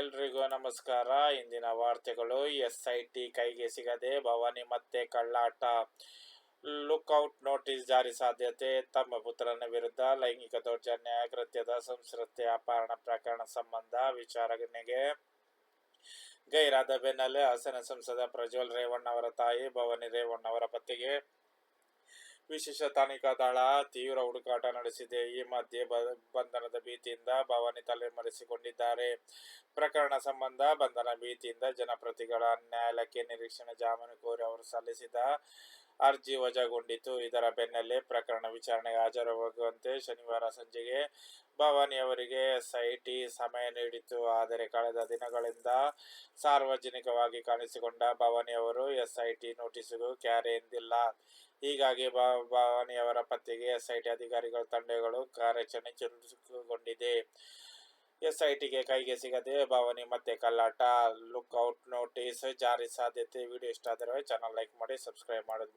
ಎಲ್ರಿಗೂ ನಮಸ್ಕಾರ. ಇಂದಿನ ವಾರ್ತೆಗಳು ಎಸ್ ಐ ಕೈಗೆ ಸಿಗದೆ ಭವಾನಿ ಮತ್ತೆ ಕಳ್ಳಾಟ. ಲುಕ್ಔಟ್ ನೋಟಿಸ್ ಜಾರಿ ಸಾಧ್ಯತೆ. ತಮ್ಮ ಪುತ್ರನ ವಿರುದ್ಧ ಲೈಂಗಿಕ ದೌರ್ಜನ್ಯ ಕೃತ್ಯದ ಸಂಸ್ಕೃತಿ ಅಪಹರಣ ಪ್ರಕರಣ ಸಂಬಂಧ ವಿಚಾರಣೆಗೆ ಗೈರಾದ ಬೆನ್ನಲ್ಲೇ ಹಾಸನ ಸಂಸದ ಪ್ರಜ್ವಲ್ ರೇವಣ್ಣ ಅವರ ತಾಯಿ ಭವಾನಿ ರೇವಣ್ಣ ಅವರ ಪತ್ತೆಗೆ ವಿಶೇಷ ತನಿಖಾ ದಳ ತೀವ್ರ ಹುಡುಕಾಟ ನಡೆಸಿದೆ. ಈ ಮಧ್ಯೆ ಬಂಧನದ ಭೀತಿಯಿಂದ ಭವಾನಿ ತಲೆಮರೆಸಿಕೊಂಡಿದ್ದಾರೆ. ಪ್ರಕರಣ ಸಂಬಂಧ ಬಂಧನ ಭೀತಿಯಿಂದ ಜನಪ್ರತಿಗಳ ನ್ಯಾಯಾಲಯಕ್ಕೆ ನಿರೀಕ್ಷಣೆ ಜಾಮೀನು ಕೋರಿ ಅವರು ಸಲ್ಲಿಸಿದ ಅರ್ಜಿ ವಜಾಗೊಂಡಿತು. ಇದರ ಬೆನ್ನಲ್ಲೇ ಪ್ರಕರಣ ವಿಚಾರಣೆಗೆ ಹಾಜರಾಗುವಂತೆ ಶನಿವಾರ ಸಂಜೆಗೆ ಭವಾನಿ ಅವರಿಗೆ ಎಸ್ಐಟಿ ಸಮಯ ನೀಡಿತು ಆದರೆ ಕಳೆದ ದಿನಗಳಿಂದ ಸಾರ್ವಜನಿಕವಾಗಿ ಕಾಣಿಸಿಕೊಂಡ ಭವಾನಿ ಅವರು ಎಸ್ಐಟಿ ನೋಟಿಸ್ಗೂ ಕ್ಯಾರೆ ಎಂದಿಲ್ಲ. ಹೀಗಾಗಿ ಭವಾನಿ ಅವರ ಪತ್ತೆಗೆ ಎಸ್ಐಟಿ ಅಧಿಕಾರಿಗಳ ತಂಡಗಳು ಕಾರ್ಯಾಚರಣೆ ಚುರುಕುಗೊಂಡಿದೆ. ಎಸ್ಐಟಿಗೆ ಕೈಗೆ ಸಿಗದೆ ಭವಾನಿ ಮತ್ತೆ ಕಲ್ಲಾಟ ಲುಕ್ಔಟ್ ನೋಟಿಸ್ ಜಾರಿ ಸಾಧ್ಯತೆ. ವಿಡಿಯೋ ಇಷ್ಟ ಆದರೆ ಚಾನಲ್ ಲೈಕ್ ಮಾಡಿ ಸಬ್ಸ್ಕ್ರೈಬ್ ಮಾಡೋದು